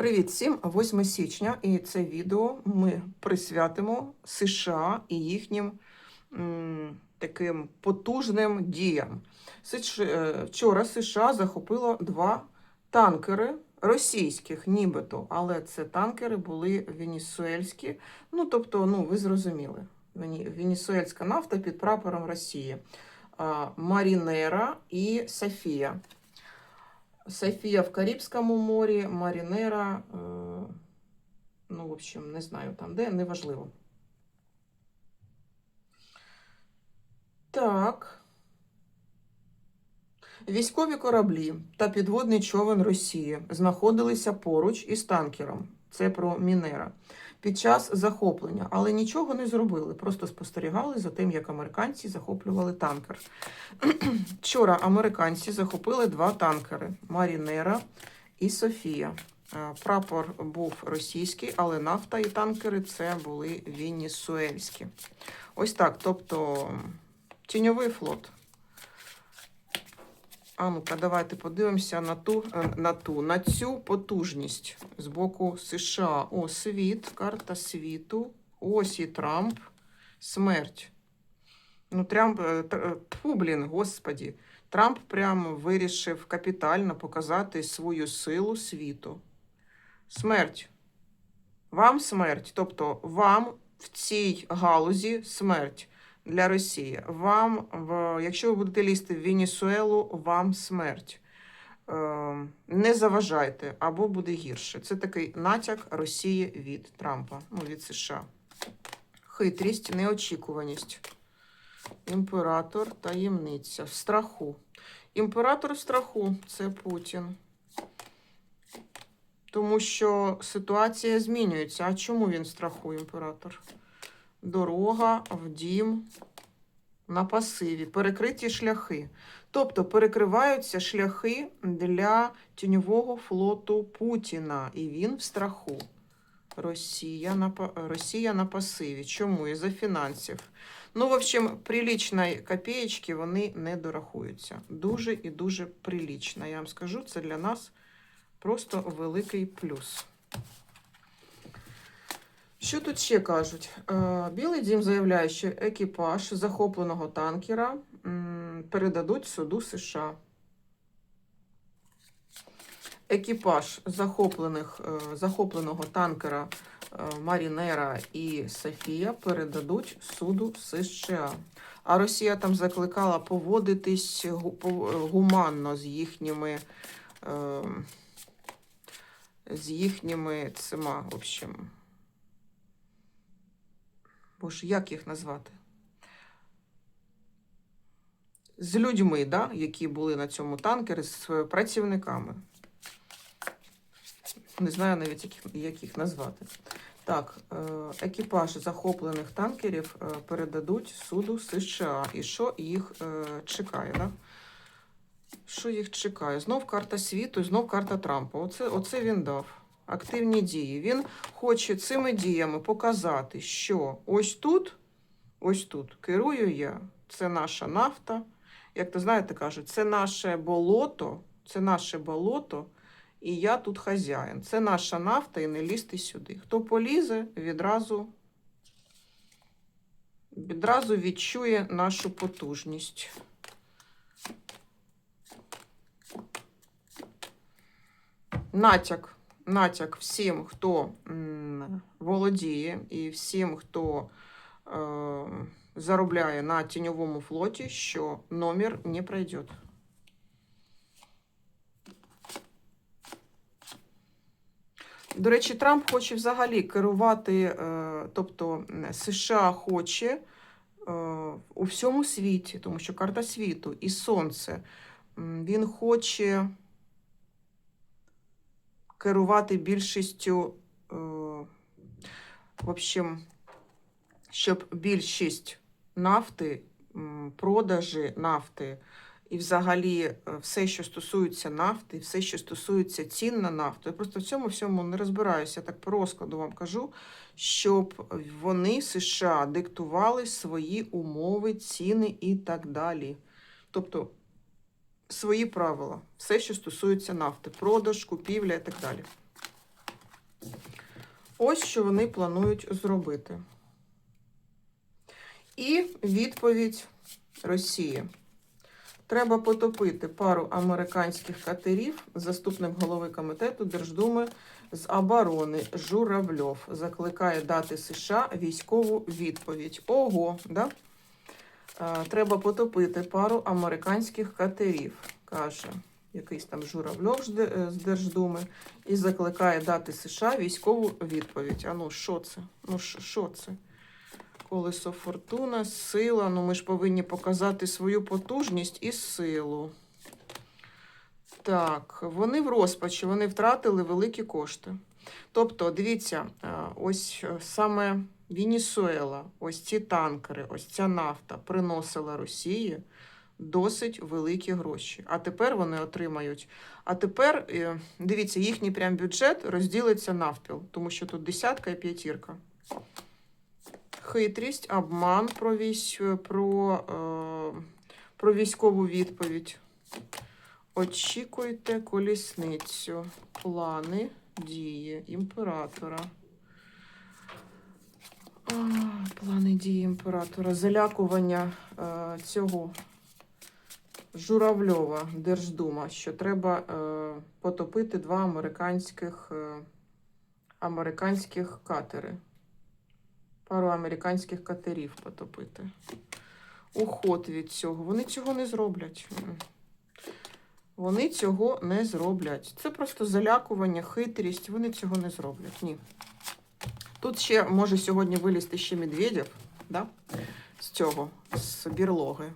Привіт всім! 8 січня, і це відео ми присвятимо США і їхнім м, таким потужним діям. Е, Вчора США захопило два танкери російських, нібито, але це танкери були венесуельські. Ну, тобто, ну, ви зрозуміли, венесуельська нафта під прапором Росії. Марінера і Софія. Софія в Карибському морі, Марінера, е, ну, в общем, не знаю там де, неважливо. Так. Військові кораблі та підводний човен Росії знаходилися поруч із танкером. Це про Мінера. Під час захоплення, але нічого не зробили, просто спостерігали за тим, як американці захоплювали танкер. Вчора американці захопили два танкери Марінера і Софія. Е, Прапор був російський, але нафта і танкери це були венесуельські. Ось так. Тобто тіньовий флот. А ну-ка, давайте подивимося на ту, е, на ту, на цю потужність з боку США. О, світ, карта світу. Ось і Трамп. Смерть. Ну, Трамп, е, тр- е, тьфу, блін, господі. Трамп прямо вирішив капітально показати свою силу світу. Смерть. Вам смерть. Тобто вам в цій галузі смерть для Росії. Вам, якщо ви будете лізти в Венесуелу, вам смерть. Е, не заважайте, або буде гірше. Це такий натяк Росії від Трампа, ну, від США. Хитрість, неочікуваність. Імператор, таємниця, в страху. Імператор в страху це Путін. Тому що ситуація змінюється. А чому він страху, імператор? Дорога в дім на пасиві, перекриті шляхи. Тобто перекриваються шляхи для тіньового флоту Путіна, і він в страху. Росія на, Росія на пасиві. Чому? Із-за фінансів. Ну, в общем, прилічної копієчки вони не дорахуються. Дуже і дуже прилічна. Я вам скажу, це для нас просто великий плюс. Що тут ще кажуть? Е, Білий дім заявляє, що екіпаж захопленого танкера передадуть суду США. Екіпаж захоплених, е, захопленого танкера е, Марінера і Софія передадуть суду США. А Росія там закликала поводитись гуманно з їхніми, е, з їхніми цима, в общем. Боже, як їх назвати? З людьми, да, які були на цьому танкері, з працівниками. Не знаю навіть, як, їх- як їх назвати. Так, е, екіпаж захоплених танкерів е, передадуть суду США. І що їх е, чекає? Да? Що їх чекає? Знов карта світу, знов карта Трампа. Оце, оце він дав. Активні дії. Він хоче цими діями показати, що ось тут, ось тут керую я. Це наша нафта. Як то знаєте, кажуть, це наше болото, це наше болото, і я тут хазяїн. Це наша нафта і не лізти сюди. Хто полізе, відразу, відразу відчує нашу потужність. Натяк. Натяк всім, хто володіє, і всім, хто е, заробляє на тіньовому флоті, що номер не пройде. До речі, Трамп хоче взагалі керувати, е, тобто США хоче е, у всьому світі, тому що карта світу і сонце. Він хоче керувати більшістю, е, в общем, щоб більшість нафти, продажі нафти і взагалі е, все, що стосується нафти, все, що стосується цін на нафту. Я просто в цьому всьому не розбираюся, Я так по розкладу вам кажу, щоб вони, США, диктували свої умови, ціни і так далі. Тобто свої правила, все, що стосується нафти, продаж, купівля і так далі. Ось що вони планують зробити. І відповідь Росії. Треба потопити пару американських катерів. Заступник голови комітету Держдуми з оборони Журавльов закликає дати США військову відповідь. Ого, да? Треба потопити пару американських катерів, каже якийсь там Журавльов е, з Держдуми, і закликає дати США військову відповідь. А ну, що це? Ну, що- що це? Колесо фортуна, сила. Ну, ми ж повинні показати свою потужність і силу. Так, вони в розпачі, вони втратили великі кошти. Тобто, дивіться, е, ось е, саме Венесуела, ось ці танкери, ось ця нафта приносила Росії досить великі гроші. А тепер вони отримають. А тепер, е, дивіться, їхній прям бюджет розділиться навпіл, тому що тут десятка і п'ятірка. Хитрість, обман про, військ, про, е, про військову відповідь. Очікуйте колісницю. Плани дії імператора. Плани дії імператора. Залякування е, цього Журавльова Держдума, що треба е, потопити два американських, е, американських катери. Пару американських катерів потопити. Уход від цього. Вони цього не зроблять. Вони цього не зроблять. Це просто залякування, хитрість. Вони цього не зроблять. Ні. Тут ще може сьогодні вилізти ще Медведєв, да? з цього, з бірлоги.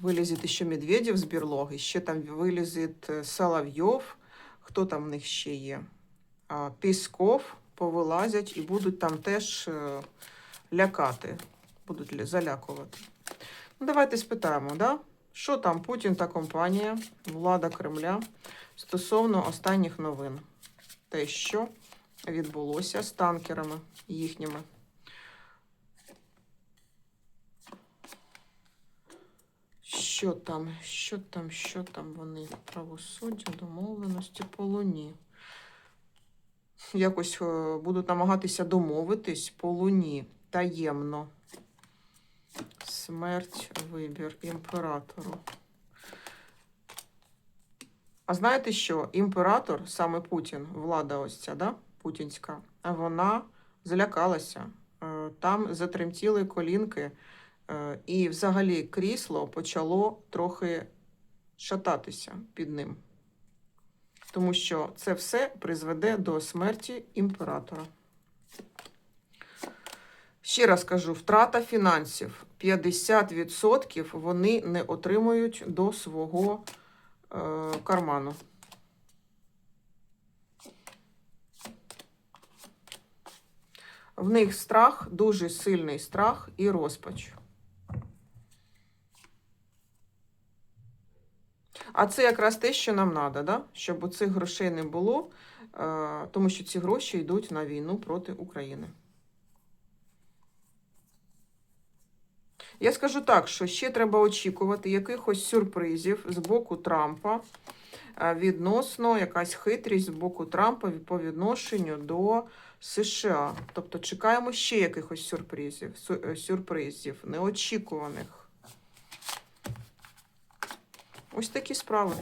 Вилізить ще Медведєв з бірлоги, ще там вилізить е, Соловйов, хто там в них ще є? Пісков повилазять і будуть там теж е, лякати, будуть залякувати. Ну, давайте спитаємо, да? що там Путін та компанія, влада Кремля стосовно останніх новин. Те, що відбулося з танкерами їхніми. Що там, що там, що там вони? Правосуддя, домовленості по луні. Якось е, будуть намагатися домовитись по луні таємно. Смерть, вибір імператору. А знаєте що? Імператор, саме Путін, влада ось ця, да? Путінська, вона злякалася. Е, Там затремтіли колінки, е, і взагалі крісло почало трохи шататися під ним. Тому що це все призведе до смерті імператора. Ще раз кажу: втрата фінансів 50% вони не отримують до свого е, карману. В них страх, дуже сильний страх і розпач. А це якраз те, що нам треба, да? щоб у цих грошей не було, е, тому що ці гроші йдуть на війну проти України. Я скажу так, що ще треба очікувати якихось сюрпризів з боку Трампа відносно якась хитрість з боку Трампа по відношенню до США. Тобто чекаємо ще якихось сюрпризів, е, сюрпризів неочікуваних. Ось такі справи.